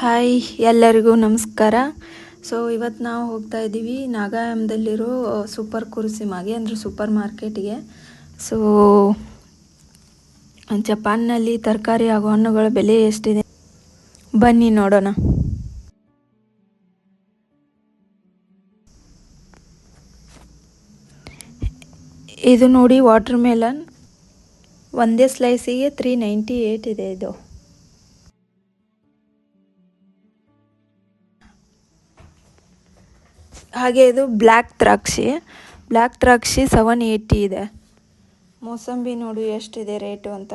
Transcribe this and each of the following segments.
Hi ಎಲ್ಲರಿಗೂ ನಮಸ್ಕಾರ. So ಇವತ್ತು ನಾವು ಹೋಗ್ತಾ ಇದ್ದೀವಿ ನಾಗಾಯಂದಲ್ಲಿರೋ ಸೂಪರ್ ಕುರುಸಿಮಾಗೆ, ಅಂದರೆ ಸೂಪರ್ ಮಾರ್ಕೆಟಿಗೆ. ಸೊ ಜಪಾನ್ನಲ್ಲಿ ತರಕಾರಿ ಹಾಗೂ ಹಣ್ಣುಗಳ ಬೆಲೆ ಎಷ್ಟಿದೆ? ಬನ್ನಿ ನೋಡೋಣ. ಇದು ನೋಡಿ ವಾಟರ್ ಮೆಲನ್ ಒಂದೇ ಸ್ಲೈಸಿಗೆ ತ್ರೀ ನೈಂಟಿ ಏಯ್ಟ್ ಇದೆ ಇದು. ಹಾಗೆ ಇದು ಬ್ಲ್ಯಾಕ್ ದ್ರಾಕ್ಷಿ. ಬ್ಲ್ಯಾಕ್ ದ್ರಾಕ್ಷಿ ಸೆವೆನ್ ಏಯ್ಟಿ ಇದೆ. ಮೋಸಂಬಿ ನೋಡು ಎಷ್ಟಿದೆ ರೇಟು ಅಂತ.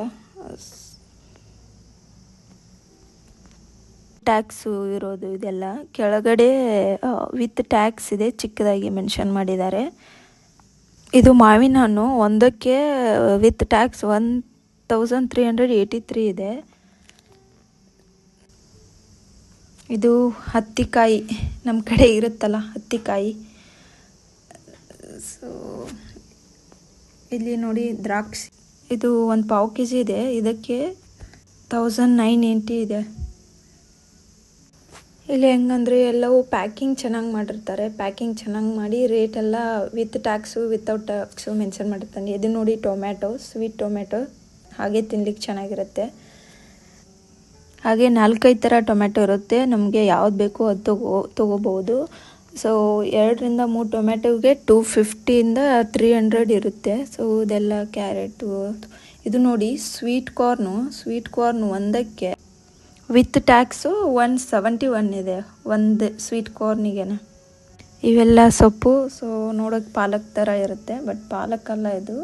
ಟ್ಯಾಕ್ಸು ಇರೋದು ಇದೆಲ್ಲ. ಕೆಳಗಡೆ ವಿತ್ ಟ್ಯಾಕ್ಸ್ ಇದೆ, ಚಿಕ್ಕದಾಗಿ ಮೆನ್ಷನ್ ಮಾಡಿದ್ದಾರೆ. ಇದು ಮಾವಿನ ಹಣ್ಣು. ಒಂದಕ್ಕೆ with tax one thousand three hundred eighty three ಇದೆ. ಇದು ಹತ್ತಿಕಾಯಿ ನಮ್ಮ ಕಡೆ ಇರುತ್ತಲ್ಲ, ಹತ್ತಿಕಾಯಿ. ಸೊ ಇಲ್ಲಿ ನೋಡಿ ದ್ರಾಕ್ಷಿ. ಇದು ಒಂದು ಪಾವು ಕೆ ಜಿ ಇದೆ, ಇದಕ್ಕೆ ತೌಸಂಡ್ ನೈನ್ ಏಯ್ಟಿ ಇದೆ. ಇಲ್ಲಿ ಹೆಂಗಂದರೆ ಎಲ್ಲವೂ ಪ್ಯಾಕಿಂಗ್ ಚೆನ್ನಾಗಿ ಮಾಡಿರ್ತಾರೆ ಪ್ಯಾಕಿಂಗ್ ಚೆನ್ನಾಗಿ ಮಾಡಿ ರೇಟ್ ಎಲ್ಲ with tax without tax mention ಮಾಡಿರ್ತಾನೆ. ಇದು ನೋಡಿ ಟೊಮ್ಯಾಟೊ ಸ್ವೀಟ್ ಟೊಮ್ಯಾಟೊ ಹಾಗೆ ತಿನ್ಲಿಕ್ಕೆ ಚೆನ್ನಾಗಿರುತ್ತೆ. ಹಾಗೆ ನಾಲ್ಕೈದು ಥರ ಟೊಮೆಟೊ ಇರುತ್ತೆ. ನಮಗೆ ಯಾವ್ದು ಬೇಕೋ ಅದು ತಗೋ ತೊಗೋಬೋದು ಸೊ ಎರಡರಿಂದ ಮೂರು ಟೊಮೆಟೊಗೆ ಟೂ ಫಿಫ್ಟಿಯಿಂದ ತ್ರೀ ಹಂಡ್ರೆಡ್ ಇರುತ್ತೆ. ಸೊ ಇದೆಲ್ಲ ಕ್ಯಾರೆಟು, ಇದು ನೋಡಿ ಸ್ವೀಟ್ ಕಾರ್ನು, ಸ್ವೀಟ್ ಕಾರ್ನ್ ಒಂದಕ್ಕೆ with tax one seventy one ಇದೆ ಒಂದು ಸ್ವೀಟ್ ಕಾರ್ನಿಗೆ ಇವೆಲ್ಲ ಸೊಪ್ಪು ಸೊ ನೋಡೋಕ್ಕೆ ಪಾಲಕ್ ಥರ ಇರುತ್ತೆ, ಬಟ್ ಪಾಲಕ್ ಅಲ್ಲ ಇದು.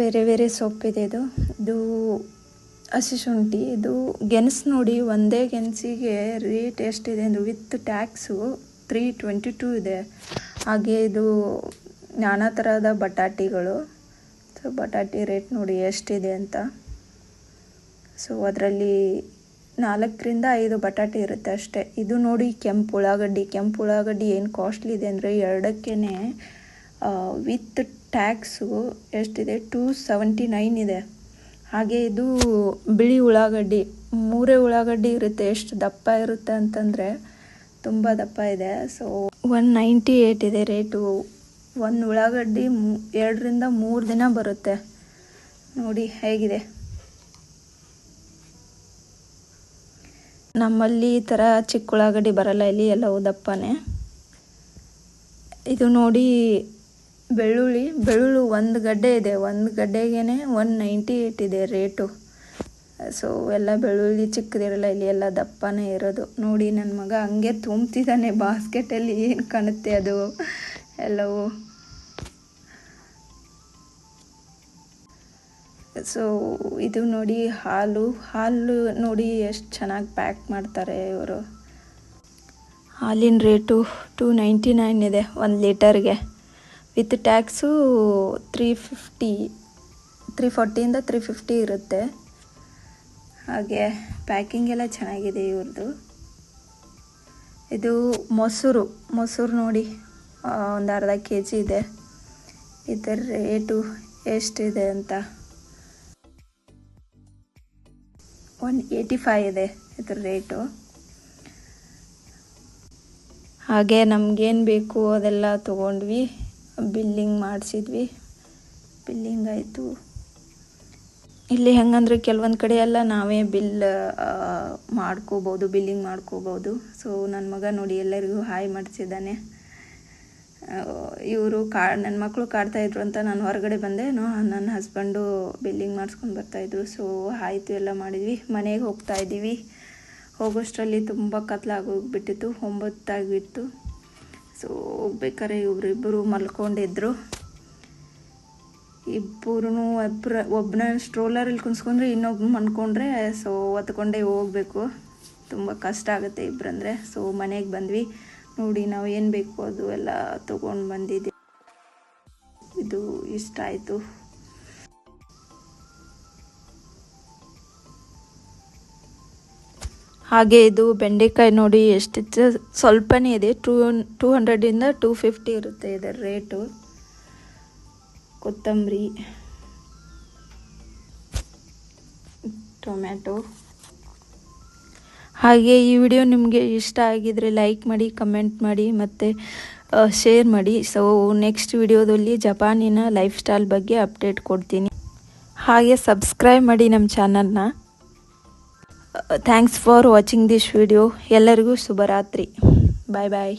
ಬೇರೆ ಬೇರೆ ಸೊಪ್ಪಿದೆ ಇದು. ಇದು ಹಸಿ ಶುಂಠಿ, ಇದು ಗೆಣಸು ನೋಡಿ ಒಂದೇ ಗೆಣಸಿಗೆ ರೇಟ್ ಎಷ್ಟಿದೆ ಅಂದರೆ with tax three twenty two ಇದೆ. ಹಾಗೆ ಇದು ನಾನಾ ಥರದ ಬಟಾಟಿಗಳು. ಸೊ ಬಟಾಟಿ ರೇಟ್ ನೋಡಿ ಎಷ್ಟಿದೆ ಅಂತ. ಸೊ ಅದರಲ್ಲಿ ನಾಲ್ಕರಿಂದ ಐದು ಬಟಾಟೆ ಇರುತ್ತೆ ಅಷ್ಟೇ. ಇದು ನೋಡಿ ಕೆಂಪು ಉಳ್ಳಾಗಡ್ಡಿ. ಕೆಂಪು ಉಳ್ಳಾಗಡ್ಡಿ ಏನು ಕಾಸ್ಟ್ಲಿ ಇದೆ ಅಂದರೆ ಎರಡಕ್ಕೇ ವಿತ್ ಟ್ಯಾಕ್ಸು ಎಷ್ಟಿದೆ? ಟೂ ಸೆವೆಂಟಿ ನೈನ್ ಇದೆ. ಹಾಗೆ ಇದು ಬಿಳಿ ಉಳ್ಳಾಗಡ್ಡಿ, ಮೂರೇ ಉಳ್ಳಾಗಡ್ಡಿ ಇರುತ್ತೆ, ಎಷ್ಟು ದಪ್ಪ ಇರುತ್ತೆ ಅಂತಂದರೆ ತುಂಬ ದಪ್ಪ ಇದೆ. ಸೊ ಒನ್ ನೈಂಟಿ ಏಯ್ಟ್ ಇದೆ ರೇಟು ಒಂದು ಉಳ್ಳಾಗಡ್ಡಿ ಎರಡರಿಂದ ಮೂರು ದಿನ ಬರುತ್ತೆ. ನೋಡಿ ಹೇಗಿದೆ. ನಮ್ಮಲ್ಲಿ ಈ ಥರ ಚಿಕ್ಕ ಉಳ್ಳಾಗಡ್ಡಿ ಬರಲ್ಲ, ಇಲ್ಲಿ ಎಲ್ಲವೂ ದಪ್ಪನೇ. ಇದು ನೋಡಿ ಬೆಳ್ಳುಳ್ಳಿ ಬೆಳ್ಳುಳ್ಳಿ ಒಂದು ಗಡ್ಡೆ ಇದೆ. ಒಂದು ಗಡ್ಡೆಗೇ ಒನ್ ನೈಂಟಿ ಏಯ್ಟ್ ಇದೆ ರೇಟು. ಸೊ ಎಲ್ಲ ಬೆಳ್ಳುಳ್ಳಿ ಚಿಕ್ಕದಿರಲ್ಲ, ಇಲ್ಲಿ ಎಲ್ಲ ದಪ್ಪನೇ ಇರೋದು. ನೋಡಿ ನನ್ನ ಮಗ ಹಂಗೆ ತುಂಬ್ತಿದ್ದಾನೆ ಬಾಸ್ಕೆಟಲ್ಲಿ ಏನು ಕಾಣುತ್ತೆ ಅದು? ಎಲ್ಲವೂ. ಸೊ ಇದು ನೋಡಿ ಹಾಲು. ಹಾಲು ನೋಡಿ ಎಷ್ಟು ಚೆನ್ನಾಗಿ ಪ್ಯಾಕ್ ಮಾಡ್ತಾರೆ ಇವರು. ಹಾಲಿನ ರೇಟು ಟೂ ನೈಂಟಿ ನೈನ್ ಇದೆ ಒಂದು ಲೀಟರ್ಗೆ with tax three fifty, three ಫೋರ್ಟಿಯಿಂದ three fifty ಇರುತ್ತೆ. ಹಾಗೆ ಪ್ಯಾಕಿಂಗ್ ಎಲ್ಲ ಚೆನ್ನಾಗಿದೆ ಇವ್ರದ್ದು ಇದು ಮೊಸರು ಮೊಸರು ನೋಡಿ ಒಂದು ಅರ್ಧ ಕೆ ಜಿ ಇದೆ. ಇದರ ರೇಟು ಎಷ್ಟಿದೆ ಅಂತ. ಒನ್ ಏಯ್ಟಿ ಫೈವ್ ಇದೆ ಇದ್ರ ರೇಟು. ಹಾಗೆ ನಮಗೇನು ಬೇಕು ಅದೆಲ್ಲ ತೊಗೊಂಡ್ವಿ. ಬಿಲ್ಲಿಂಗ್ ಮಾಡಿಸಿದ್ವಿ. ಬಿಲ್ಲಿಂಗ್ ಆಯಿತು. ಇಲ್ಲಿ ಹೆಂಗಂದ್ರೆ ಕೆಲವೊಂದು ಕಡೆ ಎಲ್ಲ ನಾವೇ ಬಿಲ್ ಮಾಡ್ಕೋಬೋದು, ಬಿಲ್ಲಿಂಗ್ ಮಾಡ್ಕೋಬೋದು. ಸೊ ನನ್ನ ಮಗ ನೋಡಿ ಎಲ್ಲರಿಗೂ ಹಾಯ್ ಮಾಡಿಸಿದ್ದಾನೆ. ಇವರು ಕಾ ನನ್ನ ಮಕ್ಕಳು ಕಾಡ್ತಾಯಿದ್ರು ಅಂತ ನಾನು ಹೊರಗಡೆ ಬಂದೆ ನನ್ನ ಹಸ್ಬೆಂಡು ಬಿಲ್ಲಿಂಗ್ ಮಾಡಿಸ್ಕೊಂಡು ಬರ್ತಾಯಿದ್ರು ಸೊ ಆಯಿತು ಎಲ್ಲ ಮಾಡಿದ್ವಿ. ಮನೆಗೆ ಹೋಗ್ತಾ ಇದ್ದೀವಿ. ಹೋಗೋಷ್ಟರಲ್ಲಿ ತುಂಬ ಕತ್ಲಾಗೋಗ್ಬಿಟ್ಟಿತ್ತು ಒಂಬತ್ತಾಗಿತ್ತು ಸೊ, ಹೋಗ್ಬೇಕಾರೆ ಇವರಿಬ್ಬರು ಮಲ್ಕೊಂಡಿದ್ರು. ಇಬ್ಬರೂ ಒಬ್ಬರ ಒಬ್ಬನ ಸ್ಟ್ರೋಲರಲ್ಲಿ ಕುಣಿಸ್ಕೊಂಡ್ರೆ ಇನ್ನೊಬ್ಬ ಮಲ್ಕೊಂಡ್ರೆ, ಸೊ, ಹೊತ್ಕೊಂಡೇ ಹೋಗಬೇಕು. ತುಂಬ ಕಷ್ಟ ಆಗುತ್ತೆ ಇಬ್ಬರಂದರೆ ಸೊ, ಮನೆಗೆ ಬಂದ್ವಿ. ನೋಡಿ, ನಾವು ಏನು ಬೇಕು ಅದು ಎಲ್ಲ ತೊಗೊಂಡು ಬಂದಿದ್ದೀವಿ ಇದು ಇಷ್ಟ ಆಯಿತು ಹಾಗೆ ಇದು ಬೆಂಡೆಕಾಯಿ ನೋಡಿ ಎಷ್ಟು ಸ್ವಲ್ಪನೇ ಇದೆ. ಟೂ ಟೂ ಹಂಡ್ರೆಡಿಂದ ಟೂ ಫಿಫ್ಟಿ ಇರುತ್ತೆ ಇದರ ರೇಟು. ಕೊತ್ತಂಬರಿ, ಟೊಮ್ಯಾಟೊ. ಹಾಗೆ ಈ ವಿಡಿಯೋ ನಿಮಗೆ ಇಷ್ಟ ಆಗಿದರೆ ಲೈಕ್ ಮಾಡಿ, ಕಮೆಂಟ್ ಮಾಡಿ ಮತ್ತು ಶೇರ್ ಮಾಡಿ. ಸೊ ನೆಕ್ಸ್ಟ್ ವಿಡಿಯೋದಲ್ಲಿ ಜಪಾನಿನ ಲೈಫ್ ಸ್ಟೈಲ್ ಬಗ್ಗೆ ಅಪ್ಡೇಟ್ ಕೊಡ್ತೀನಿ. ಹಾಗೆ ಸಬ್ಸ್ಕ್ರೈಬ್ ಮಾಡಿ ನಮ್ಮ ಚಾನಲ್ನ. Thanks for watching this video ಎಲ್ಲರಿಗೂ ಶುಭರಾತ್ರಿ ಬಾಯ್ ಬಾಯ್